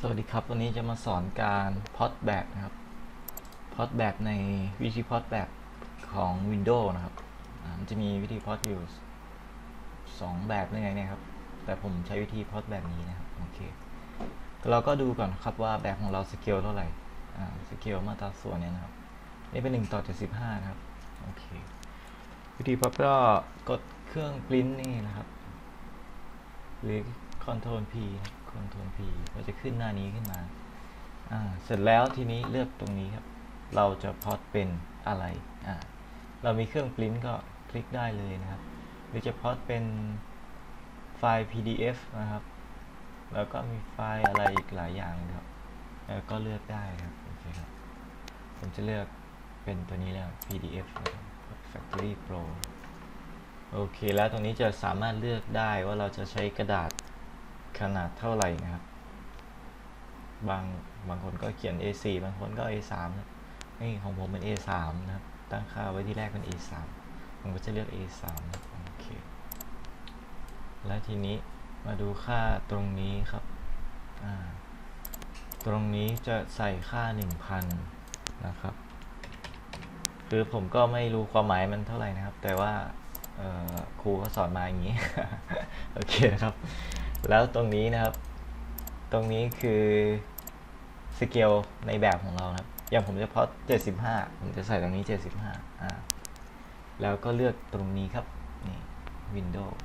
สวัสดีครับ วันนี้จะมาสอนการพอดแบบนะครับพอดแบบในวิธีพอดแบบของ Windows นะครับมันจะมีวิธีพอดอยู่2แบบนั่นเองนะครับ แต่ผมใช้วิธีพอดแบบนี้นะครับ โอเค เราก็ดูก่อนครับว่าแบบของเราสเกลเท่าไหร่ อ่า สเกลมาตราส่วนเนี่ยนะครับ นี่เป็น 1 ต่อ 75 นะครับ โอเค วิธีพอดก็กดเครื่องปริ้นนี่นะครับ หรือ Ctrl P ครับ Ctrl P ก็จะขึ้นหน้านี้ขึ้นมา อ่า เสร็จแล้วทีนี้เลือกตรงนี้ครับ เราจะพอดเป็นอะไร อ่า เรามีเครื่องปริ้นก็คลิกได้เลยนะครับ หรือจะพอดเป็นไฟล์ PDF นะครับ แล้วก็มีไฟล์อะไรอีกหลายอย่างเลยครับ แล้วก็เลือกได้ครับ โอเคครับ ผมจะเลือกเป็นตัวนี้แล้ว PDF Factory Pro โอเค แล้วตรงนี้จะสามารถเลือกได้ว่าเราจะใช้กระดาษ ขนาดเท่าไหร่นะครับ บางบางคนก็เขียน A4 บางคนก็ A3 นะนี่ของผมเป็น A3 นะครับ ตั้งค่าไว้ที่แรกเป็น A3 ผมก็จะเลือก A3 นะโอเค แล้วทีนี้มาดูค่าตรงนี้ครับ ตรงนี้จะใส่ค่า 1,000 นะครับ คือผมก็ไม่รู้ความหมายมันเท่าไหร่นะครับ แต่ว่าครูเขาสอนมาอย่างนี้ โอเคครับ แล้วตรงนี้นะครับ ตรงนี้คือสเกลในแบบของเรานะครับ อย่างผมจะพอด75 ผมจะใส่ตรงนี้ 75อ่าแล้วก็เลือกตรงนี้ครับ นี่ Windows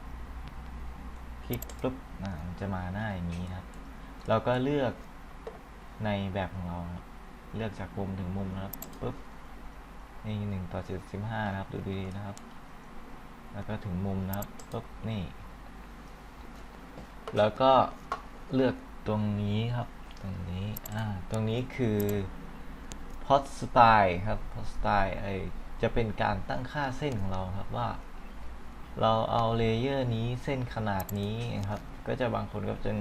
คลิกปุ๊บอ่ามันจะมาหน้าอย่างนี้ครับ เราก็เลือกในแบบของเราครับเลือกจากมุมถึงมุมนะครับปุ๊บนี่หนึ่งต่อเจ็ดสิบห้านะครับ ดูดีๆนะครับ แล้วก็ถึงมุมนะครับปุ๊บนี่ แล้วก็เลือกตรงนี้ครับ ตรงนี้ อ่า ตรงนี้คือ pot style ครับ pot style ไอจะเป็นการตั้งค่าเส้นของเราครับว่า เราเอาเลเยอร์นี้เส้นขนาดนี้นะครับ ก็จะบางคนก็จะ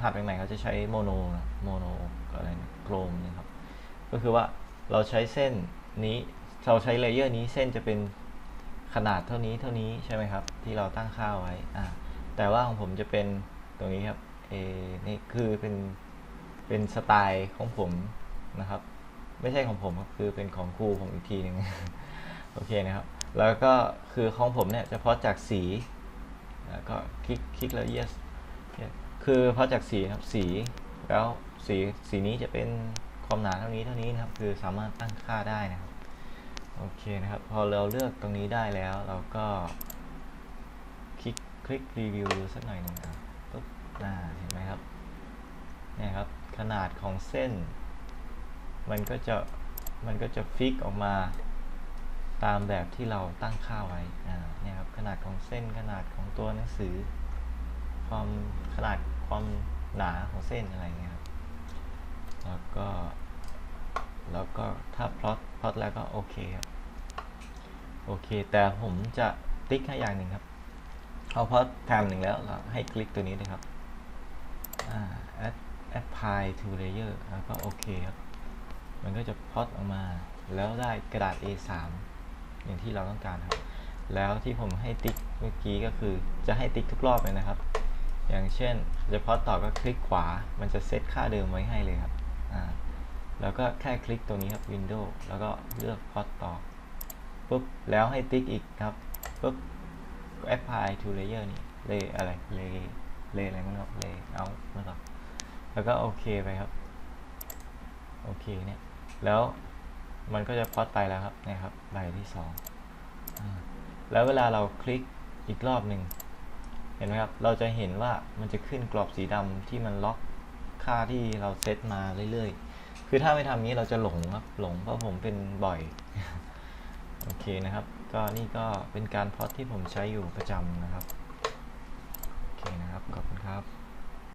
ถัดไปใหม่เขาจะใช้โมโนนะโมโนอะไรโครมนะครับ ก็คือว่าเราใช้เส้นนี้ เราใช้เลเยอร์นี้เส้นจะเป็นขนาดเท่านี้เท่านี้ใช่ไหมครับ ที่เราตั้งค่าไว้อ่าแต่ว่าของผมจะเป็น ตรงนี้ครับเอนี่คือเป็นเป็นสไตล์ของผมนะครับ ไม่ใช่ของผมครับคือเป็นของครูผมอีกทีหนึ่งโอเคนะครับ แล้วก็คือของผมเนี่ยจะพาะจากสีแล้วก็คลิกคลิกแล้ว yes คือเพาะจากสีครับสีแล้วสีสีนี้จะเป็นความหนาเท่านี้เท่านี้นะครับ คือสามารถตั้งค่าได้นะครับโอเคนะครับ พอเราเลือกตรงนี้ได้แล้วเราก็คลิกคลิกรีวิวสักหน่อยหนึ่งครับ ปุ๊บน่าเห็นไหมครับเนี่ยครับขนาดของเส้น มันก็จะมันก็จะฟิกออกมาตามแบบที่เราตั้งค่าไว้อ่าเนี่ยครับขนาดของเส้นขนาดของตัวหนังสือ ความขนาดความหนาของเส้นอะไรเงี้ยครับแล้วก็แล้วก็ถ้าพลอตพลอตแล้วก็โอเคครับโอเค แต่ผมจะติ๊กให้อย่างหนึ่งครับ เอาพลอตแทมหนึ่งแล้วเราให้คลิกตัวนี้เลยครับอ่า add apply to layer แล้วก็โอเคครับ มันก็จะพอตออกมา แล้วได้กระดาษ A3 อย่างที่เราต้องการครับ แล้วที่ผมให้ติ๊กเมื่อกี้ก็คือจะให้ติ๊กทุกรอบเลยนะครับ อย่างเช่นจะพอตต่อก็คลิกขวา มันจะเซตค่าเดิมไว้ให้เลยครับอ่าแล้วก็แค่คลิกตรงนี้ครับ Windows แล้วก็เลือกพอดต่อปุ๊บแล้วให้ติ๊กอีกครับปุ๊บ apply to layer นี่ lay อะไร lay lay อะไรมันครับ lay out นะครับแล้วก็โอเคไปครับ โอเคเนี่ย แล้วมันก็จะพอดไปแล้วครับนะครับใบที่สองอแล้วเวลาเราคลิกอีกรอบหนึ่งเห็นไหมครับ เราจะเห็นว่ามันจะขึ้นกรอบสีดำที่มันล็อกค่าที่เราเซตมาเรื่อยๆ คือถ้าไม่ทำนี้เราจะหลงครับ หลงเพราะผมเป็นบ่อย โอเคนะครับ ก็นี่ก็เป็นการพอดที่ผมใช้อยู่ประจำนะครับ โอเคนะครับ ขอบคุณครับ